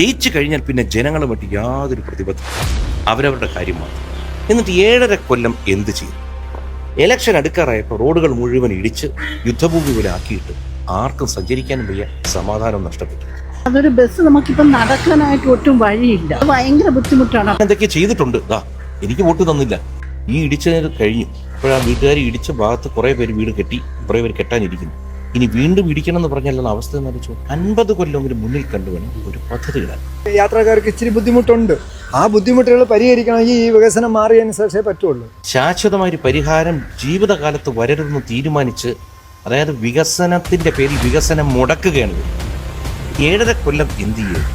ജയിച്ചു കഴിഞ്ഞാൽ പിന്നെ ജനങ്ങളുമായിട്ട് യാതൊരു പ്രതിബദ്ധത അവരവരുടെ കാര്യം മാത്രം. എന്നിട്ട് ഏഴര കൊല്ലം എന്ത് ചെയ്തു? എലക്ഷൻ അടുക്കാറായപ്പോൾ റോഡുകൾ മുഴുവൻ ഇടിച്ച് യുദ്ധഭൂമി പോലെ ആക്കിയിട്ട് ആർക്കും സഞ്ചരിക്കാനും വയ്യ സമാധാനം നഷ്ടപ്പെട്ടു. അതൊരു ബസ് നമുക്കിപ്പം നടക്കാനായിട്ട് ഒട്ടും വഴിയില്ല. ഭയങ്കര ബുദ്ധിമുട്ടാണ്. എന്തൊക്കെ ചെയ്തിട്ടുണ്ട്. ദാ എനിക്ക് വോട്ട് തന്നില്ല. ഈ ഇടിച്ചത് കഴിഞ്ഞു. ഇപ്പോഴാ വീട്ടുകാർ ഇടിച്ച ഭാഗത്ത് കുറേ പേര് വീട് കെട്ടി കുറേ പേര് കെട്ടാനിരിക്കുന്നു. ഇനി വീണ്ടും ഇടിക്കണം എന്ന് പറഞ്ഞല്ലോ അവസ്ഥ എന്ന് വെച്ചാൽ അൻപത് കൊല്ലമെങ്കിലും മുന്നിൽ കണ്ടുവേണം ഒരു പദ്ധതി ഇടാൻ യാത്രക്കാർക്ക് ഇച്ചിരി ബുദ്ധിമുട്ടുണ്ട്. ആ ബുദ്ധിമുട്ടുകൾ പരിഹരിക്കണമെങ്കിൽ ഈ വികസനം മാറിയനുസരിച്ചേ പറ്റുള്ളൂ. ശാശ്വതമായ ഒരു പരിഹാരം ജീവിതകാലത്ത് വരരുതെന്ന് തീരുമാനിച്ച് അതായത് വികസനത്തിന്റെ പേരിൽ വികസനം മുടക്കുകയാണ്. ഏഴര കൊല്ലം എന്ത് ചെയ്യും?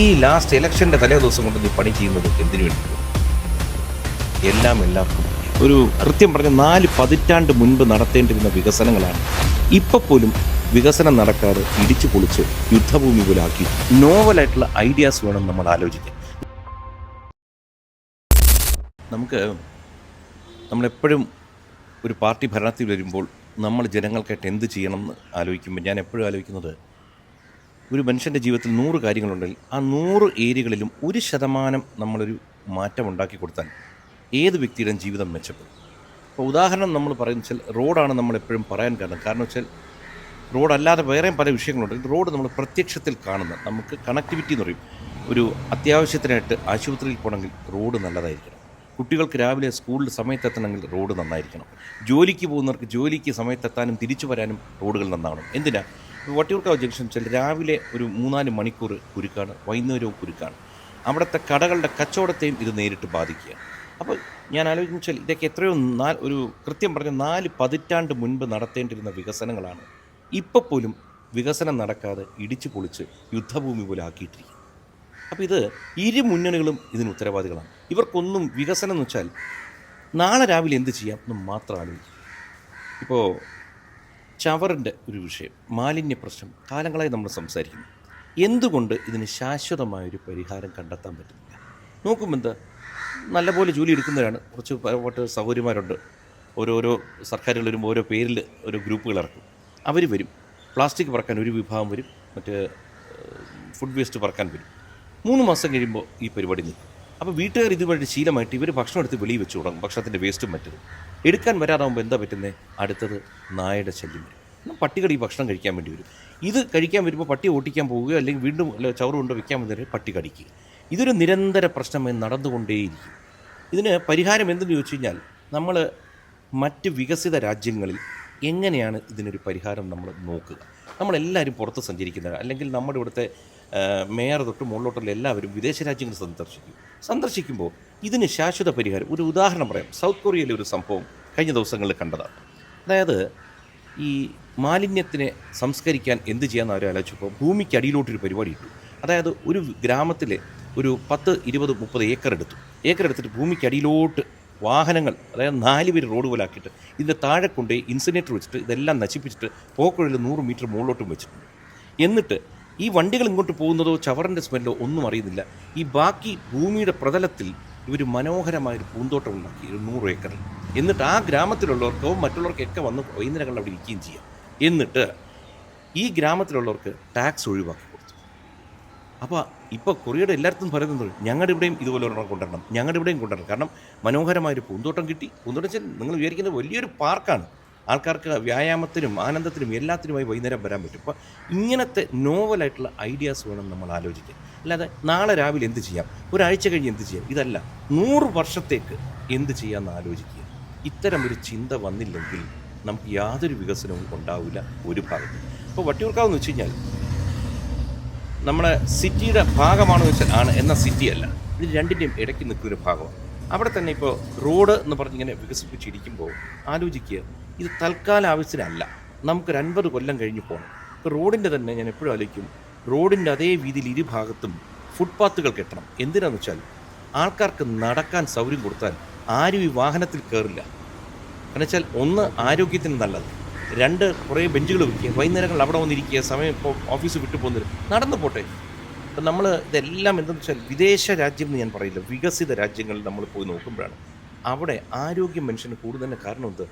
ഈ ലാസ്റ്റ് ഇലക്ഷന്റെ തലേ ദിവസം കൊണ്ട് നീ പണി ചെയ്യുന്നത് എന്തിനു വേണ്ടി എല്ലാം എല്ലാവർക്കും ഒരു കൃത്യം പറഞ്ഞ നാല് പതിറ്റാണ്ട് മുൻപ് നടത്തേണ്ടിരുന്ന വികസനങ്ങളാണ് ഇപ്പൊ പോലും വികസനം നടക്കാതെ ഇടിച്ചു പൊളിച്ച് യുദ്ധഭൂമി പോലെ ആക്കി നോവലായിട്ടുള്ള ഐഡിയാസ് വേണം നമ്മൾ ആലോചിക്കാൻ. നമുക്ക് നമ്മളെപ്പോഴും ഒരു പാർട്ടി ഭരണത്തിൽ വരുമ്പോൾ നമ്മൾ ജനങ്ങൾക്കായിട്ട് എന്ത് ചെയ്യണം എന്ന് ആലോചിക്കുമ്പോൾ ഞാൻ എപ്പോഴും ആലോചിക്കുന്നത് ഒരു മനുഷ്യന്റെ ജീവിതത്തിൽ നൂറ് കാര്യങ്ങളുണ്ടെങ്കിൽ ആ നൂറ് ഏരിയകളിലും ഒരു ശതമാനം നമ്മളൊരു മാറ്റം ഉണ്ടാക്കി കൊടുത്താൽ ഏത് വ്യക്തിയുടെയും ജീവിതം മെച്ചപ്പെടും. അപ്പോൾ ഉദാഹരണം നമ്മൾ പറയുന്ന വെച്ചാൽ റോഡാണ് നമ്മൾ എപ്പോഴും പറയാൻ കാരണം. കാരണം വെച്ചാൽ റോഡല്ലാതെ വേറെയും പല വിഷയങ്ങളുണ്ട്. റോഡ് നമ്മൾ പ്രത്യക്ഷത്തിൽ കാണുന്ന നമുക്ക് കണക്ടിവിറ്റി എന്ന് പറയും. ഒരു അത്യാവശ്യത്തിനായിട്ട് ആശുപത്രിയിൽ പോകണമെങ്കിൽ റോഡ് നല്ലതായിരിക്കണം. കുട്ടികൾക്ക് രാവിലെ സ്കൂളിൽ സമയത്തെത്തണമെങ്കിൽ റോഡ് നന്നായിരിക്കണം. ജോലിക്ക് പോകുന്നവർക്ക് ജോലിക്ക് സമയത്തെത്താനും തിരിച്ചു വരാനും റോഡുകൾ നന്നാവണം. എന്തിനാ? വട്ടിയൂർക്കാവ് ജംഗ്ഷൻ വെച്ചാൽ രാവിലെ ഒരു മൂന്നാൽ മണിക്കൂർ കുരുക്കാണ് വൈകുന്നേരവും കുരുക്കാണ്. അവിടുത്തെ കടകളുടെ കച്ചവടത്തെയും ഇത് നേരിട്ട് ബാധിക്കുക അപ്പോൾ ഞാൻ ആലോചിച്ചാൽ ഇതൊക്കെ എത്രയോ നാല് ഒരു കൃത്യം പറഞ്ഞ നാല് പതിറ്റാണ്ട് മുൻപ് നടത്തേണ്ടിരുന്ന വികസനങ്ങളാണ്. ഇപ്പോൾ പോലും വികസനം നടക്കാതെ ഇടിച്ചു പൊളിച്ച് യുദ്ധഭൂമി പോലെ ആക്കിയിട്ടിരിക്കും അപ്പോൾ ഇത് ഇരു മുന്നണികളും ഇതിന് ഉത്തരവാദികളാണ്. ഇവർക്കൊന്നും വികസനം എന്ന് വെച്ചാൽ നാളെ രാവിലെ എന്ത് ചെയ്യാം എന്ന് മാത്രം ആലോചിക്കും. ഇപ്പോൾ ചവറിന്റെ ഒരു വിഷയം മാലിന്യ പ്രശ്നം കാലങ്ങളായി നമ്മൾ സംസാരിക്കുന്നു. എന്തുകൊണ്ട് ഇതിന് ശാശ്വതമായൊരു പരിഹാരം കണ്ടെത്താൻ പറ്റുന്നില്ല? നോക്കുമ്പോൾ എന്താ? നല്ലപോലെ ജോലി എടുക്കുന്നവരാണ്. കുറച്ച് പാവപ്പെട്ട സൗകര്യമാരുണ്ട് ഓരോരോ സർക്കാരുകൾ വരുമ്പോൾ ഓരോ പേരിൽ ഓരോ ഗ്രൂപ്പുകൾ ഇറക്കും. അവർ വരും. പ്ലാസ്റ്റിക് പറക്കാൻ ഒരു വിഭാഗം വരും. മറ്റ് ഫുഡ് വേസ്റ്റ് പറക്കാൻ വരും. മൂന്ന് മാസം കഴിയുമ്പോൾ ഈ പരിപാടി നിൽക്കും. അപ്പോൾ വീട്ടുകാർ ഇതുവഴി ശീലമായിട്ട് ഇവർ ഭക്ഷണം എടുത്ത് വെളിയിൽ വെച്ച് തുടങ്ങും. ഭക്ഷണത്തിന്റെ വേസ്റ്റും മറ്റത് എടുക്കാൻ വരാതാകുമ്പോൾ എന്താ പറ്റുന്നത് അടുത്തത് നായയുടെ ശല്യം വരും. പട്ടികൾ ഈ ഭക്ഷണം കഴിക്കാൻ വേണ്ടി വരും. ഇത് കഴിക്കാൻ വരുമ്പോൾ പട്ടി ഓട്ടിക്കാൻ പോവുകയോ അല്ലെങ്കിൽ വീണ്ടും അല്ല ചവറ് കൊണ്ട് വെക്കാൻ വേണ്ടി പട്ടി കടിക്കുക. ഇതൊരു നിരന്തര പ്രശ്നമായി നടന്നുകൊണ്ടേയിരിക്കും. ഇതിന് പരിഹാരം എന്തെന്ന് ചോദിച്ചു കഴിഞ്ഞാൽ നമ്മൾ മറ്റ് വികസിത രാജ്യങ്ങളിൽ എങ്ങനെയാണ് ഇതിനൊരു പരിഹാരം നമ്മൾ നോക്കുക? നമ്മളെല്ലാവരും പുറത്ത് സഞ്ചരിക്കുന്നവർ അല്ലെങ്കിൽ നമ്മുടെ ഇവിടുത്തെ മേയർ തൊട്ട് മുകളിലോട്ടുള്ള എല്ലാവരും വിദേശ രാജ്യങ്ങൾ സന്ദർശിക്കും. സന്ദർശിക്കുമ്പോൾ ഇതിന് ശാശ്വത പരിഹാരം ഒരു ഉദാഹരണം പറയാം. സൗത്ത് കൊറിയയിലെ ഒരു സംഭവം കഴിഞ്ഞ ദിവസങ്ങളിൽ കണ്ടതാണ്. അതായത് ഈ മാലിന്യത്തിനെ സംസ്കരിക്കാൻ എന്ത് ചെയ്യാമെന്ന് അവർ ആലോചിച്ചപ്പോൾ ഭൂമിക്ക് അടിയിലോട്ടൊരു പരിപാടി ഇട്ടു. അതായത് ഒരു ഗ്രാമത്തിലെ ഒരു പത്ത് ഇരുപത് മുപ്പത് ഏക്കർ എടുത്തു. ഏക്കർ എടുത്തിട്ട് ഭൂമിക്കടിയിലോട്ട് വാഹനങ്ങൾ അതായത് നാല് പേര് റോഡ് പോലെ ആക്കിയിട്ട് ഇതിന്റെ താഴെ കൊണ്ട് ഇൻസിനേറ്റർ വെച്ചിട്ട് ഇതെല്ലാം നശിപ്പിച്ചിട്ട് പോക്കുഴയിൽ നൂറ് മീറ്റർ മുകളിലോട്ടും വെച്ചിട്ടുണ്ട്. എന്നിട്ട് ഈ വണ്ടികൾ ഇങ്ങോട്ട് പോകുന്നതോ ചവറിന്റെ സ്മെല്ലോ ഒന്നും അറിയുന്നില്ല. ഈ ബാക്കി ഭൂമിയുടെ പ്രതലത്തിൽ ഇവർ മനോഹരമായൊരു പൂന്തോട്ടം ഉണ്ടാക്കി ഒരു നൂറ് ഏക്കറിൽ എന്നിട്ട് ആ ഗ്രാമത്തിലുള്ളവർക്കോ മറ്റുള്ളവർക്കൊക്കെ വന്ന് വൈകുന്നേരങ്ങളിൽ അവിടെ ഇരിക്കുകയും ചെയ്യാം. എന്നിട്ട് ഈ ഗ്രാമത്തിലുള്ളവർക്ക് ടാക്സ് ഒഴിവാക്കി. അപ്പോൾ ഇപ്പോൾ കൊറിയയുടെ എല്ലായിടത്തും പറയുന്നത് ഞങ്ങളുടെ ഇവിടെയും ഇതുപോലെ ഒരെണ്ണം കൊണ്ടുവരണം ഞങ്ങളുടെ ഇവിടെയും കൊണ്ടുവരണം. കാരണം മനോഹരമായൊരു പൂന്തോട്ടം കിട്ടി. പൂന്തോട്ടം നിങ്ങൾ വിചാരിക്കുന്നത് വലിയൊരു പാർക്കാണ്. ആൾക്കാർക്ക് വ്യായാമത്തിനും ആനന്ദത്തിനും എല്ലാത്തിനുമായി വൈകുന്നേരം വരാൻ പറ്റും. അപ്പോൾ ഇങ്ങനത്തെ നോവലായിട്ടുള്ള ഐഡിയാസ് വേണം നമ്മൾ ആലോചിക്കാൻ. അല്ലാതെ നാളെ രാവിലെ എന്ത് ചെയ്യാം? ഒരാഴ്ച കഴിഞ്ഞ് എന്ത് ചെയ്യാം? ഇതല്ല നൂറ് വർഷത്തേക്ക് എന്ത് ചെയ്യാമെന്ന് ആലോചിക്കുക. ഇത്തരം ഒരു ചിന്ത വന്നില്ലെങ്കിൽ നമുക്ക് യാതൊരു വികസനവും ഉണ്ടാവില്ല ഒരു ഭാഗത്ത്. അപ്പോൾ വട്ടിയൂർക്കാവെന്ന് വെച്ച് കഴിഞ്ഞാൽ നമ്മുടെ സിറ്റിയുടെ ഭാഗമാണെന്ന് വെച്ചാൽ ആണ് എന്ന സിറ്റി അല്ല ഇത് രണ്ടിന്റെയും ഇടയ്ക്ക് നിൽക്കുന്നൊരു ഭാഗമാണ്. അവിടെ തന്നെ ഇപ്പോൾ റോഡ് എന്ന് പറഞ്ഞിങ്ങനെ വികസിപ്പിച്ചിരിക്കുമ്പോൾ ആലോചിക്കുക ഇത് തൽക്കാല ആവശ്യത്തിനല്ല. നമുക്കൊരു അൻപത് കൊല്ലം കഴിഞ്ഞ് പോകണം ഇപ്പോൾ റോഡിന്റെ തന്നെ ഞാൻ എപ്പോഴും ആലോചിക്കും റോഡിന്റെ അതേ വീതിയിൽ ഇരുഭാഗത്തും ഫുട്പാത്തുകൾ കെട്ടണം. എന്തിനാന്ന് വെച്ചാൽ ആൾക്കാർക്ക് നടക്കാൻ സൗകര്യം കൊടുത്താൽ ആരും ഈ വാഹനത്തിൽ കയറില്ല. എന്നുവെച്ചാൽ വെച്ചാൽ ഒന്ന് ആരോഗ്യത്തിന് നല്ലത്. രണ്ട് കുറേ ബെഞ്ചുകൾ വയ്ക്കുക വൈകുന്നേരങ്ങളിൽ അവിടെ വന്നിരിക്കുക സമയം ഇപ്പോൾ ഓഫീസ് വിട്ടു പോകുന്നത് നടന്നു പോട്ടെ. അപ്പം നമ്മൾ ഇതെല്ലാം എന്തെന്ന് വെച്ചാൽ വിദേശ രാജ്യം എന്ന് ഞാൻ പറയില്ല. വികസിത രാജ്യങ്ങളിൽ നമ്മൾ പോയി നോക്കുമ്പോഴാണ്. അവിടെ ആരോഗ്യം മനുഷ്യന് കൂടുതൽ കാരണം എന്ത്?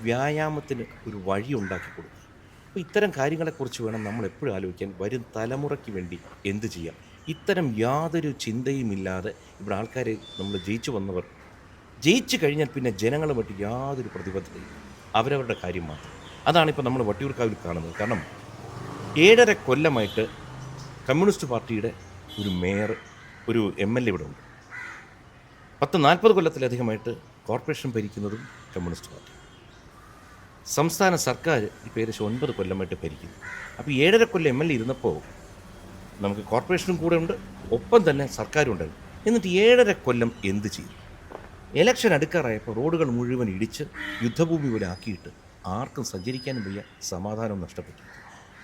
വ്യായാമത്തിന് ഒരു വഴി ഉണ്ടാക്കി കൊടുക്കുക. അപ്പോൾ ഇത്തരം കാര്യങ്ങളെക്കുറിച്ച് വേണം നമ്മൾ എപ്പോഴും ആലോചിക്കാൻ. വരും തലമുറയ്ക്ക് വേണ്ടി എന്ത് ചെയ്യാം? ഇത്തരം യാതൊരു ചിന്തയുമില്ലാതെ ഇവിടെ ആൾക്കാർ നമ്മൾ ജയിച്ചു വന്നവർ. ജയിച്ചു കഴിഞ്ഞാൽ പിന്നെ ജനങ്ങളുമായിട്ട് യാതൊരു പ്രതിബദ്ധതയും അവരവരുടെ കാര്യം മാത്രം. അതാണിപ്പോൾ നമ്മൾ വട്ടിയൂർക്കാവിൽ കാണുന്നത്. കാരണം ഏഴര കൊല്ലമായിട്ട് കമ്മ്യൂണിസ്റ്റ് പാർട്ടിയുടെ ഒരു മേയർ ഒരു എം എൽ എ ഇവിടെ ഉണ്ട്. പത്ത് നാൽപ്പത് കൊല്ലത്തിലധികമായിട്ട് കോർപ്പറേഷൻ ഭരിക്കുന്നതും കമ്മ്യൂണിസ്റ്റ് പാർട്ടി. സംസ്ഥാന സർക്കാർ ഇപ്പോൾ ഏകദേശം ഒൻപത് കൊല്ലമായിട്ട് ഭരിക്കുന്നു. അപ്പോൾ ഏഴര കൊല്ലം എം എൽ എ ഇരുന്നപ്പോൾ നമുക്ക് കോർപ്പറേഷനും കൂടെ ഉണ്ട് ഒപ്പം തന്നെ സർക്കാരും ഉണ്ടായിരുന്നു. എന്നിട്ട് ഏഴര കൊല്ലം എന്ത് ചെയ്യും ഇലക്ഷൻ അടുക്കാറായപ്പോൾ റോഡുകൾ മുഴുവൻ ഇടിച്ച് യുദ്ധഭൂമി പോലെ ആക്കിയിട്ട് ആർക്കും സഞ്ചരിക്കാനും വയ്യ സമാധാനവും നഷ്ടപ്പെട്ടു.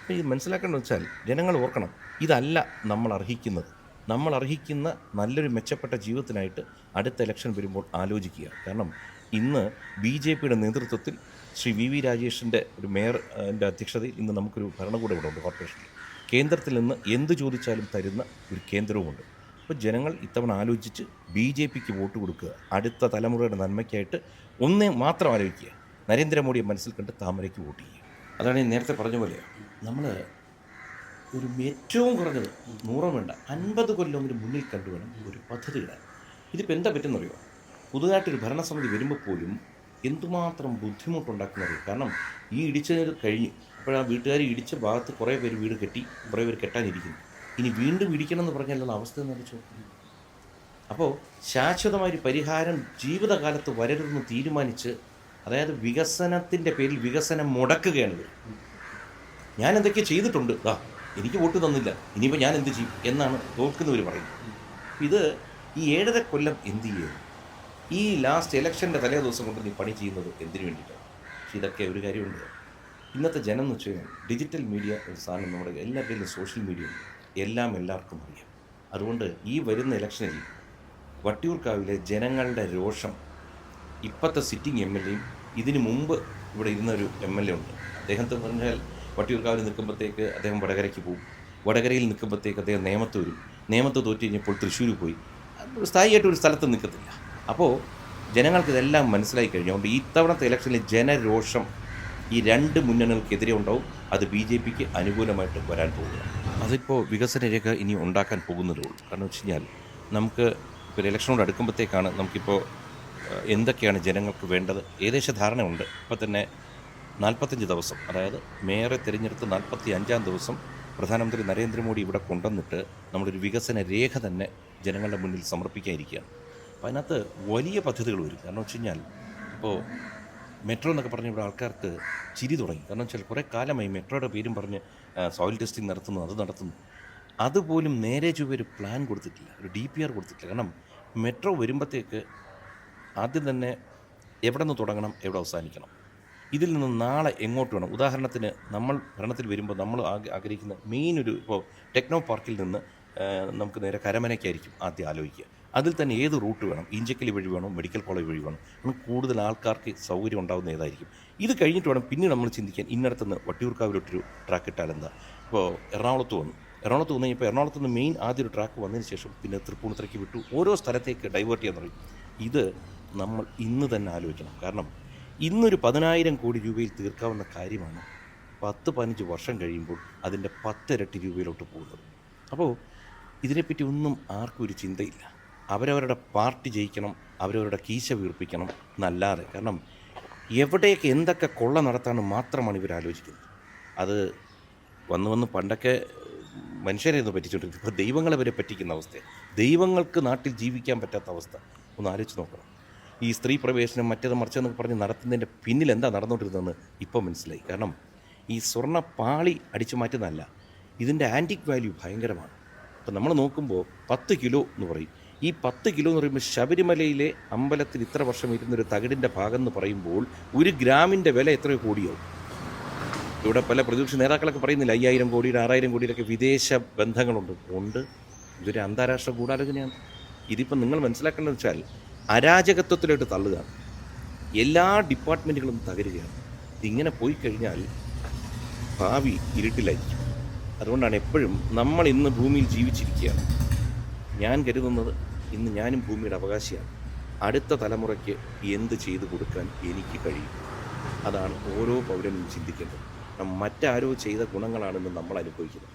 അപ്പോൾ ഇത് മനസ്സിലാക്കേണ്ടത് വെച്ചാൽ ജനങ്ങൾ ഓർക്കണം ഇതല്ല നമ്മൾ അർഹിക്കുന്നത്. നമ്മൾ അർഹിക്കുന്ന നല്ലൊരു മെച്ചപ്പെട്ട ജീവിതത്തിനായിട്ട് അടുത്ത ഇലക്ഷൻ വരുമ്പോൾ ആലോചിക്കുക. കാരണം ഇന്ന് ബി ജെ പിയുടെ നേതൃത്വത്തിൽ ശ്രീ വി വി രാജേഷിന്റെ ഒരു മേയർ അധ്യക്ഷതയിൽ ഇന്ന് നമുക്കൊരു ഭരണകൂടം ഇവിടെ ഉണ്ട് കോർപ്പറേഷനിൽ കേന്ദ്രത്തിൽ നിന്ന് എന്ത് ചോദിച്ചാലും തരുന്ന ഒരു കേന്ദ്രവുമുണ്ട്. അപ്പോൾ ജനങ്ങൾ ഇത്തവണ ആലോചിച്ച് ബി ജെ പിക്ക് വോട്ട് കൊടുക്കുക അടുത്ത തലമുറയുടെ നന്മയ്ക്കായിട്ട് ഒന്നേ മാത്രം ആലോചിക്കുക. നരേന്ദ്രമോദിയെ മനസ്സിൽ കണ്ട് താമരയ്ക്ക് വോട്ട് ചെയ്യും. അതാണ് ഞാൻ നേരത്തെ പറഞ്ഞ പോലെ നമ്മൾ ഒരു ഏറ്റവും കുറഞ്ഞത് നൂറോ വേണ്ട അൻപത് കൊല്ലം ഒരു മുന്നിൽ കണ്ടു വേണം ഒരു പദ്ധതി ഇടാൻ. ഇതിപ്പോൾ എന്താ പറ്റുന്നറിയോ? പുതുതായിട്ടൊരു ഭരണസമിതി വരുമ്പോൾ പോലും എന്തുമാത്രം ബുദ്ധിമുട്ടുണ്ടാക്കുന്നത് കാരണം ഈ ഇടിച്ചത് കഴിഞ്ഞ് അപ്പോൾ ആ വീട്ടുകാർ ഇടിച്ച ഭാഗത്ത് കുറേ പേര് വീട് കെട്ടി കുറേ പേര് കെട്ടാനിരിക്കുന്നു. ഇനി വീണ്ടും ഇടിക്കണം എന്ന് പറഞ്ഞാലുള്ള അവസ്ഥ എന്ന് വെച്ചോ അപ്പോൾ ശാശ്വതമായൊരു പരിഹാരം ജീവിതകാലത്ത് വരരുതെന്ന് തീരുമാനിച്ച് അതായത് വികസനത്തിന്റെ പേരിൽ വികസനം മുടക്കുകയാണ് ഇവർ ഞാൻ എന്തൊക്കെ ചെയ്തിട്ടുണ്ട്. ആ എനിക്ക് വോട്ട് തന്നില്ല. ഇനിയിപ്പോൾ ഞാൻ എന്ത് ചെയ്യും എന്നാണ് തോൽക്കുന്നവർ പറയുന്നത്. ഇത് ഈ ഏഴര കൊല്ലം എന്ത് ചെയ്യുന്നു ഈ ലാസ്റ്റ് ഇലക്ഷന്റെ തലേ ദിവസം കൊണ്ട് നീ പണി ചെയ്യുന്നത് എന്തിനു വേണ്ടിയിട്ടാണ്? പക്ഷെ ഇതൊക്കെ ഒരു കാര്യമുണ്ട്. ഇന്നത്തെ ജനം എന്ന് വെച്ച് കഴിഞ്ഞാൽ ഡിജിറ്റൽ മീഡിയ ഒരു സാധനം നമ്മുടെ എല്ലാവരുടെയും സോഷ്യൽ മീഡിയ എല്ലാം എല്ലാവർക്കും അറിയാം. അതുകൊണ്ട് ഈ വരുന്ന ഇലക്ഷനിൽ വട്ടിയൂർക്കാവിലെ ജനങ്ങളുടെ രോഷം ഇപ്പോഴത്തെ സിറ്റിംഗ് എം എൽ എയും ഇതിനു മുമ്പ് ഇവിടെ ഇരുന്നൊരു എം എൽ എ ഉണ്ട്. അദ്ദേഹത്തെ പറഞ്ഞാൽ വട്ടിയൂർക്കാവിൽ നിൽക്കുമ്പോഴത്തേക്ക് അദ്ദേഹം വടകരയ്ക്ക് പോകും വടകരയിൽ നിൽക്കുമ്പോഴത്തേക്ക് അദ്ദേഹം നേമത്ത് വരും. നേമത്ത് തോറ്റു കഴിഞ്ഞപ്പോൾ തൃശ്ശൂർ പോയി. സ്ഥായിയായിട്ട് ഒരു സ്ഥലത്ത് നിൽക്കത്തില്ല. അപ്പോൾ ജനങ്ങൾക്ക് ഇതെല്ലാം മനസ്സിലായി കഴിഞ്ഞുകൊണ്ട് ഈ തവണത്തെ ഇലക്ഷനിൽ ജനരോഷം ഈ രണ്ട് മുന്നണികൾക്കെതിരെ ഉണ്ടാവും. അത് ബി ജെ പിക്ക് അനുകൂലമായിട്ട് വരാൻ പോകുക അതിപ്പോൾ വികസന രേഖ ഇനി ഉണ്ടാക്കാൻ പോകുന്നതേ ഉള്ളൂ. കാരണം വെച്ച് കഴിഞ്ഞാൽ നമുക്ക് ഇപ്പോൾ ഇലക്ഷനോട് അടുക്കുമ്പോഴത്തേക്കാണ് നമുക്കിപ്പോൾ എന്തൊക്കെയാണ് ജനങ്ങൾക്ക് വേണ്ടത്? ഏകദേശ ധാരണയുണ്ട്. ഇപ്പോൾ തന്നെ നാൽപ്പത്തഞ്ച് ദിവസം അതായത് മേയറെ തിരഞ്ഞെടുത്ത് നാൽപ്പത്തി അഞ്ചാം ദിവസം പ്രധാനമന്ത്രി നരേന്ദ്രമോദി ഇവിടെ കൊണ്ടുവന്നിട്ട് നമ്മളൊരു വികസന രേഖ തന്നെ ജനങ്ങളുടെ മുന്നിൽ സമർപ്പിക്കാനിരിക്കുകയാണ്. അപ്പോൾ അതിനകത്ത് വലിയ പദ്ധതികൾ വരും. കാരണം വെച്ച് കഴിഞ്ഞാൽ ഇപ്പോൾ മെട്രോ എന്നൊക്കെ പറഞ്ഞ ഇവിടെ ആൾക്കാർക്ക് ചിരി തുടങ്ങി. കാരണം വെച്ചാൽ കുറേ കാലമായി മെട്രോയുടെ പേരും പറഞ്ഞ് സോയിൽ ടെസ്റ്റിംഗ് നടത്തുന്നു അത് നടത്തുന്നു. അതുപോലും നേരെ ചൊവ്വ ഒരു പ്ലാൻ കൊടുത്തിട്ടില്ല. ഒരു ഡി പി ആർ കൊടുത്തിട്ടില്ല. കാരണം മെട്രോ വരുമ്പോഴത്തേക്ക് ആദ്യം തന്നെ എവിടെ നിന്ന് തുടങ്ങണം എവിടെ അവസാനിക്കണം? ഇതിൽ നിന്ന് നാളെ എങ്ങോട്ട് വേണം? ഉദാഹരണത്തിന് നമ്മൾ ഭരണത്തിൽ വരുമ്പോൾ നമ്മൾ ആഗ്രഹിക്കുന്ന മെയിൻ ഒരു ഇപ്പോൾ ടെക്നോ പാർക്കിൽ നിന്ന് നമുക്ക് നേരെ കരമനയ്ക്കായിരിക്കും ആദ്യം ആലോചിക്കുക. അതിൽ തന്നെ ഏത് റൂട്ട് വേണം? ഇഞ്ചക്കലി വഴി വേണം? മെഡിക്കൽ കോളേജ് വഴി വേണം? നമുക്ക് കൂടുതൽ ആൾക്കാർക്ക് സൗകര്യം ഉണ്ടാകുന്ന ഏതായിരിക്കും? ഇത് കഴിഞ്ഞിട്ട് വേണം പിന്നീട് നമ്മൾ ചിന്തിക്കാൻ ഇന്നടത്തുനിന്ന് വട്ടിയൂർക്കാവിലോട്ടൊരു ട്രാക്ക് ഇട്ടാൽ എന്താ? ഇപ്പോൾ എറണാകുളത്ത് വന്നു. എറണാകുളത്ത് വന്നു കഴിഞ്ഞപ്പോൾ എറണാകുളത്ത് നിന്ന് മെയിൻ ആദ്യം ഒരു ട്രാക്ക് വന്നതിന് ശേഷം പിന്നെ തൃപ്പൂണിത്തറയ്ക്ക് വിട്ടു. ഓരോ സ്ഥലത്തേക്ക് ഡൈവേർട്ട് ചെയ്യാൻ തുടങ്ങി. ഇത് നമ്മൾ ഇന്ന് തന്നെ ആലോചിക്കണം. കാരണം ഇന്നൊരു പതിനായിരം കോടി രൂപയിൽ തീർക്കാവുന്ന കാര്യമാണ് പത്ത് പതിനഞ്ച് വർഷം കഴിയുമ്പോൾ അതിന്റെ പത്തിരട്ടി രൂപയിലോട്ട് പോകുന്നത്. അപ്പോൾ ഇതിനെപ്പറ്റി ഒന്നും ആർക്കും ഒരു ചിന്തയില്ല. അവരവരുടെ പാർട്ടി ജയിക്കണം അവരവരുടെ കീശ വീർപ്പിക്കണം എന്നല്ലാതെ. കാരണം എവിടെയൊക്കെ എന്തൊക്കെ കൊള്ള നടത്താനും മാത്രമാണ് ഇവർ ആലോചിക്കുന്നത്. അത് വന്ന് വന്ന് പണ്ടൊക്കെ മനുഷ്യരെ ഒന്ന് പറ്റിച്ചുകൊണ്ടിരിക്കും ഇപ്പോൾ ദൈവങ്ങളെ വരെ പറ്റിക്കുന്ന അവസ്ഥ ദൈവങ്ങൾക്ക് നാട്ടിൽ ജീവിക്കാൻ പറ്റാത്ത അവസ്ഥ. ഒന്ന് ആലോചിച്ച് നോക്കണം. ഈ സ്ത്രീ പ്രവേശനം മറ്റേത് മറിച്ചതെന്ന് പറഞ്ഞ് നടത്തുന്നതിന്റെ പിന്നിൽ എന്താ നടന്നുകൊണ്ടിരുന്നതെന്ന് ഇപ്പോൾ മനസ്സിലായി. കാരണം ഈ സ്വർണ പാളി അടിച്ചു മാറ്റുന്നതല്ല ഇതിന്റെ ആന്റിക് വാല്യൂ ഭയങ്കരമാണ്. അപ്പം നമ്മൾ നോക്കുമ്പോൾ പത്ത് കിലോ എന്ന് പറയും. ഈ പത്ത് കിലോ എന്ന് പറയുമ്പോൾ ശബരിമലയിലെ അമ്പലത്തിൽ ഇത്ര വർഷം ഇരുന്നൊരു തകിടിന്റെ ഭാഗം എന്ന് പറയുമ്പോൾ ഒരു ഗ്രാമിന്റെ വില എത്രയോ കോടിയാവും. ഇവിടെ പല പ്രതിപക്ഷ നേതാക്കളൊക്കെ പറയുന്നില്ല അയ്യായിരം കോടിയുടെ ആറായിരം കോടിയിലൊക്കെ വിദേശ ബന്ധങ്ങളുണ്ട്. ഉണ്ട്. ഇതൊരു അന്താരാഷ്ട്ര ഗൂഢാലോചനയാണ്. ഇതിപ്പം നിങ്ങൾ മനസ്സിലാക്കേണ്ടതെന്ന് വെച്ചാൽ അരാജകത്വത്തിലോട്ട് തള്ളുകയാണ്. എല്ലാ ഡിപ്പാർട്ട്മെന്റുകളും തകരുകയാണ്. ഇങ്ങനെ പോയി കഴിഞ്ഞാൽ ഭാവി ഇരുട്ടിലായിരിക്കും. അതുകൊണ്ടാണ് എപ്പോഴും നമ്മൾ ഇന്ന് ഭൂമിയിൽ ജീവിച്ചിരിക്കുകയാണ്. ഞാൻ കരുതുന്നത് ഇന്ന് ഞാനും ഭൂമിയുടെ അവകാശിയാണ്. അടുത്ത തലമുറയ്ക്ക് എന്ത് ചെയ്തു കൊടുക്കാൻ എനിക്ക് കഴിയും? അതാണ് ഓരോ പൗരനും ചിന്തിക്കേണ്ടത്. മറ്റാരോ ചെയ്ത ഗുണങ്ങളാണെന്ന് നമ്മൾ അനുഭവിക്കുന്നത്.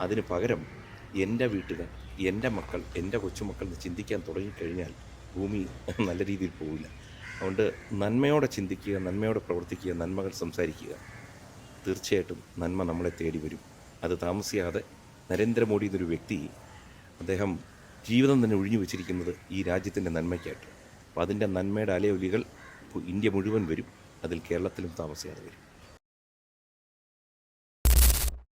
അതിന് പകരം എന്റെ വീട്ടുകാർ എന്റെ മക്കൾ എന്റെ കൊച്ചുമക്കൾ ചിന്തിക്കാൻ തുടങ്ങിക്കഴിഞ്ഞാൽ ഭൂമി നല്ല രീതിയിൽ പോവില്ല. അതുകൊണ്ട് നന്മയോടെ ചിന്തിക്കുക നന്മയോടെ പ്രവർത്തിക്കുക നന്മകൾ സംസാരിക്കുക. തീർച്ചയായിട്ടും നന്മ നമ്മളെ തേടി വരും. അത് താമസിയാതെ നരേന്ദ്രമോദി എന്നൊരു വ്യക്തി അദ്ദേഹം ജീവിതം തന്നെ ഒഴിഞ്ഞു വെച്ചിരിക്കുന്നത് ഈ രാജ്യത്തിന്റെ നന്മയ്ക്കായിട്ട്. അപ്പോൾ അതിന്റെ നന്മയുടെ അലയൊലികൾ ഇന്ത്യ മുഴുവൻ വരും. അതിൽ കേരളത്തിലും താമസിയാതെ വരും.